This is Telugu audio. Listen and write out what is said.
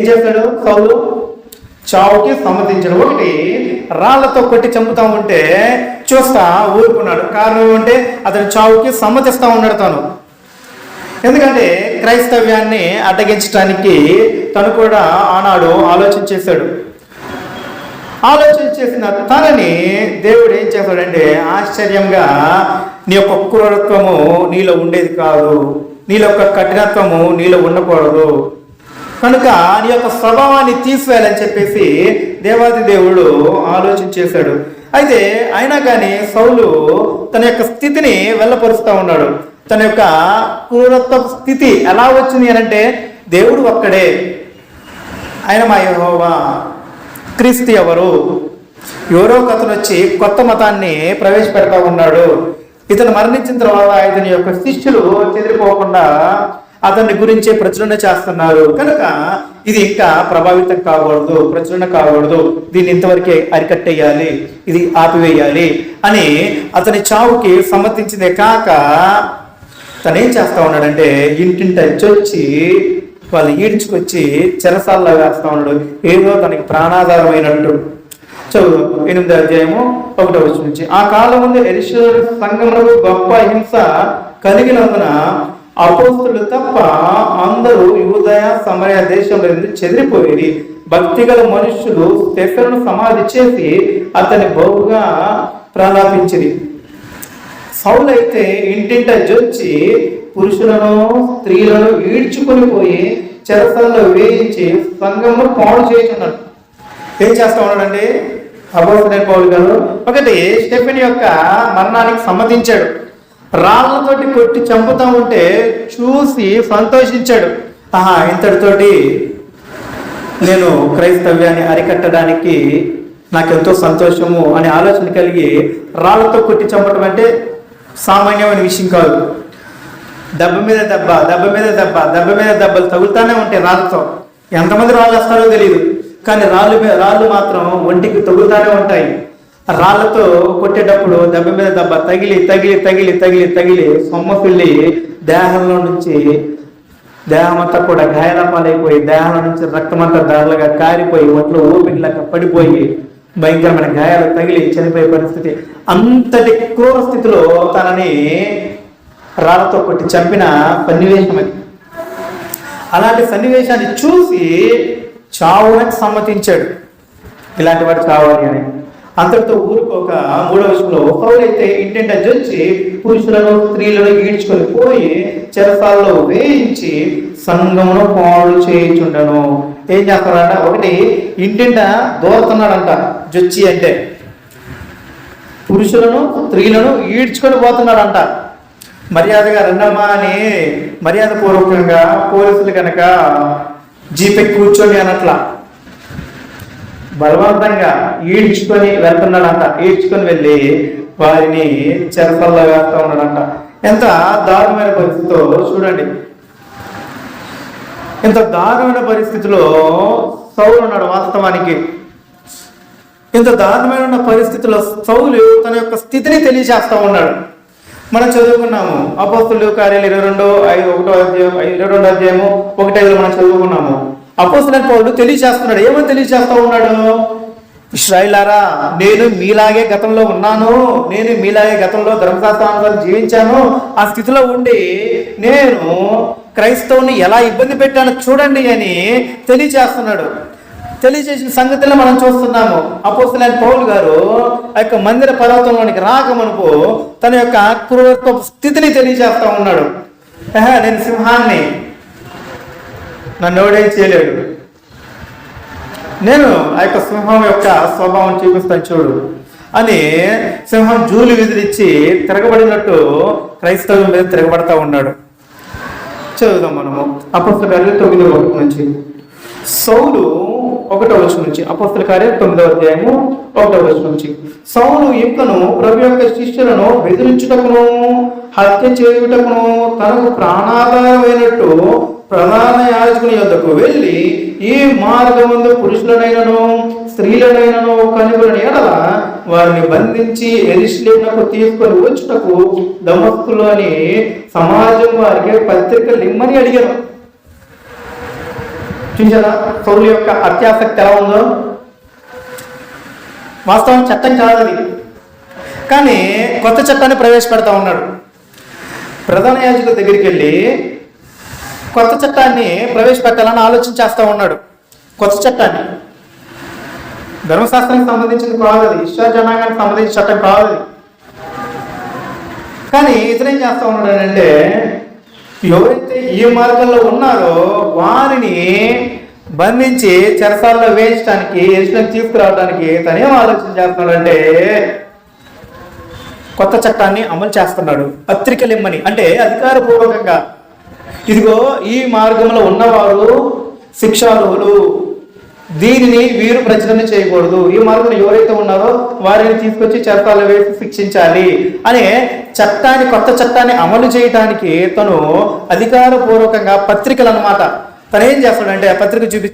ఏం చేస్తాడు సౌలు? చావుకి సమ్మతించడు. ఒకటి రాళ్ళతో కొట్టి చంపుతా ఉంటే చూస్తా ఊరుకున్నాడు. కారణం ఏమంటే అతను చావుకి సమ్మతిస్తా ఉన్నాడు తాను. ఎందుకంటే క్రైస్తవ్యాన్ని అడ్డగించడానికి తను కూడా ఆనాడు ఆలోచన చేశాడు. ఆలోచన చేసిన తనని దేవుడు ఏం చేస్తాడంటే ఆశ్చర్యంగా నీ యొక్క క్రూరత్వము నీలో ఉండేది కాదు. నీలో యొక్క కఠినత్వము నీలో ఉండకూడదు. కనుక నీ యొక్క స్వభావాన్ని తీసివేయాలని చెప్పేసి దేవాది దేవుడు ఆలోచన చేశాడు. అయితే అయినా కానీ సౌలు తన యొక్క స్థితిని వెళ్ళపరుస్తూ ఉన్నాడు. తన యొక్క క్రూరత్వ స్థితి ఎలా వచ్చింది అని అంటే దేవుడు ఒక్కడే. ఆయన మా యహోవా క్రీస్తు ఎవరు? ఎవరో ఒక అతను వచ్చి కొత్త మతాన్ని ప్రవేశపెడతా ఉన్నాడు. ఇతను మరణించిన తర్వాత ఇతని యొక్క శిష్యులు చెదిరిపోకుండా అతని గురించే ప్రచురణ చేస్తున్నారు. కనుక ఇది ఇంకా ప్రభావితం కాకూడదు ప్రచురణ కాకూడదు. దీన్ని ఇంతవరకే అరికట్టేయాలి ఇది ఆపివేయాలి అని అతని చావుకి సమ్మతించిందే కాక తను ఏం చేస్తా ఉన్నాడంటే ఇంటింటి వచ్చి వాళ్ళు ఈడ్చుకొచ్చి చెరసాల్లో వేస్తా ఉన్నాడు. ఏదో తనకి ప్రాణాధారమైనట్టు. చదువు ఎనిమిది అధ్యాయము ఒకటో వచ్చి నుంచి ఆ కాలం ముందు ఎరిశ్వరు సంఘములకు గొప్ప హింస కలిగినందున అపోస్తులు తప్ప అందరూ యువదయ సమయ దేశంలో నుండి భక్తి భక్తిగల మనుషులు స్టెఫెను సమాధి చేసి అతని బహుగా ప్రారంభించింది సౌలు అయితే ఇంటింట జొచ్చి పురుషులను స్త్రీలను ఈడ్చుకొని పోయి చెరసల్లో వేయించి సంఘము పాడు చేస్తున్నాడు ఏం చేస్తా ఉన్నాడండి? అబోసనే పౌలు గారు. ఒకటి స్టెఫెన్ యొక్క మరణానికి సమ్మతించాడు. రాళ్ళతోటి కొట్టి చంపుతా ఉంటే చూసి సంతోషించాడు. ఆహా ఇంతటితోటి నేను క్రైస్తవ్యాన్ని అరికట్టడానికి నాకెంతో సంతోషము అనే ఆలోచన కలిగి రాళ్ళతో కొట్టి చంపడం అంటే సామాన్యమైన విషయం కాదు. దెబ్బ మీద దెబ్బ దెబ్బ మీద దెబ్బ దెబ్బ మీద దెబ్బలు తగులుతానే ఉంటాయి రాళ్ళతో. ఎంతమంది రాళ్ళు వస్తారో తెలియదు కానీ రాళ్ళు మీద రాళ్ళు మాత్రం ఒంటికి తగులుతానే ఉంటాయి. రాళ్ళతో కొట్టేటప్పుడు దెబ్బ మీద దెబ్బ తగిలి తగిలి తగిలి తగిలి తగిలి సొమ్మ పిల్లి దేహంలో నుంచి దేహం అంతా కూడా గాయాల పాలైపోయి దేహంలో నుంచి రక్తం అంతా దారులుగా కారిపోయి ఒంట్లో ఊపిరిలాగా పడిపోయి భయంకరమైన గాయాలు తగిలి చనిపోయే పరిస్థితి. అంతటి క్రూర స్థితిలో తనని రాళ్ళతో కొట్టి చంపిన సన్నివేశం అది. అలాంటి సన్నివేశాన్ని చూసి చావునకు సమ్మతించాడు. ఇలాంటి వాడు చావాలి అని. అంతటితో ఊరుకోక మూడో విషయంలో ఒకరైతే ఇంటింట జొచ్చి పురుషులను స్త్రీలను ఈడ్చుకొని పోయి చెరసాల్లో వేయించి సంఘమును పాడు చేయించుండను. ఏం చేస్తారంట? ఒకటి ఇంటింట దోరుతున్నాడంట జొచ్చి అంటే. పురుషులను స్త్రీలను ఈడ్చుకొని పోతున్నాడంట. మర్యాదగా రండమ్మా అని మర్యాద పూర్వకంగా పోలీసులు కనుక జీపే కూర్చొని అనట్లా బలవంతంగా ఈడ్చుకొని వెళ్తున్నాడంట. ఈడ్చుకొని వెళ్ళి వారిని చెరపల్లో వేస్తూ ఉన్నాడంట. ఎంత దారుణమైన పరిస్థితితో చూడండి. ఇంత దారుణమైన పరిస్థితిలో సౌలు ఉన్నాడు వాస్తవానికి. ఇంత దారుణమైన పరిస్థితిలో సౌలు తన యొక్క స్థితిని తెలియజేస్తూ ఉన్నాడు. మనం చదువుకున్నాము అపోస్తులు కార్యాలు ఇరవై రెండు ఐదు ఒకటో అధ్యాయం ఇరవై రెండో అధ్యాయము ఒకటి మనం చదువుకున్నాము. అపోస్తుల పౌరుడు తెలియజేస్తున్నాడు. ఏమని తెలియజేస్తూ ఉన్నాడు? ఇస్రాయిలారా నేను మీలాగే గతంలో ఉన్నాను. నేను మీలాగే గతంలో ధర్మశాస్త్రానుసారం జీవించాను. ఆ స్థితిలో ఉండి నేను క్రైస్తవుని ఎలా ఇబ్బంది పెట్టానో చూడండి అని తెలియజేస్తున్నాడు. తెలియజేసిన సంగతిలో మనం చూస్తున్నాము. అపోస్తులైన పౌలు గారు ఆ యొక్క మందిర పర్వతంలోనికి రాకమనుపు తన యొక్క క్రూరత్వ స్థితిని తెలియజేస్తూ ఉన్నాడు. నేను సింహాన్ని నన్ను ఎవడేం చేయలేడు. నేను ఆ యొక్క సింహం యొక్క స్వభావం చూపిస్తాను చూడు. అని సింహం జూలు విదిలిచ్చి తిరగబడినట్టు క్రైస్తవం మీద తిరగబడతా ఉన్నాడు. చదువుదాం మనము. అప్పుడు కార్యం తొమ్మిదవ నుంచి. సౌలు ఒకటో వచనం నుంచి. అపస్తుల కార్యం తొమ్మిదవ అధ్యాయము ఒకటో వచనం నుంచి. సౌలు ఇంకను ప్రభు యొక్క శిష్యులను బెదిరించుటకును హత్య చేయుటకును తనకు ప్రాణాధారమైనట్టు ప్రధాన యాజకుని యొద్దకు వెళ్ళి ఈ మార్గమందు పురుషులనైనను స్త్రీలనైనను కనుగొని ఎడల వారిని బంధించి ఎరిశ్లేమునకు తీసుకొని వచ్చుటకు దమస్కులోని సమాజం వారికి పత్రిక లిమ్మని అడిగారు చూసారా సౌలు యొక్క అత్యాసక్తి ఎలా ఉందో? వాస్తవం చట్టం కాదు కానీ కొత్త చట్టాన్ని ప్రవేశపెడతా ఉన్నాడు. ప్రధాన యాజకుల దగ్గరికి వెళ్ళి కొత్త చట్టాన్ని ప్రవేశపెట్టాలని ఆలోచన చేస్తూ ఉన్నాడు. కొత్త చట్టాన్ని. ధర్మశాస్త్రానికి సంబంధించింది కాదు అది. ఈశ్వర జనాంగానికి సంబంధించిన చట్టం కాదు అది. కానీ ఇతనేం చేస్తూ ఉన్నాడు అంటే ఎవరైతే ఈ మార్గంలో ఉన్నారో వారిని బంధించి చెరసాల్లో వేయించడానికి ఎరుసలం తీసుకురావడానికి తనేం ఆలోచన చేస్తున్నాడంటే కొత్త చట్టాన్ని అమలు చేస్తున్నాడు. పత్రికలు ఇమ్మని అంటే అధికారపూర్వకంగా. ఇదిగో ఈ మార్గంలో ఉన్నవారు శిక్షార్హులు దీనిని వీరు ప్రచురణ చేయకూడదు. ఈ మార్గంలో ఎవరైతే ఉన్నారో వారిని తీసుకొచ్చి చట్టాలు వేసి శిక్షించాలి అనే చట్టాన్ని కొత్త చట్టాన్ని అమలు చేయడానికి తను అధికారపూర్వకంగా పత్రికలు అన్నమాట. తను ఏం చేస్తాడంటే ఆ పత్రిక చూపించి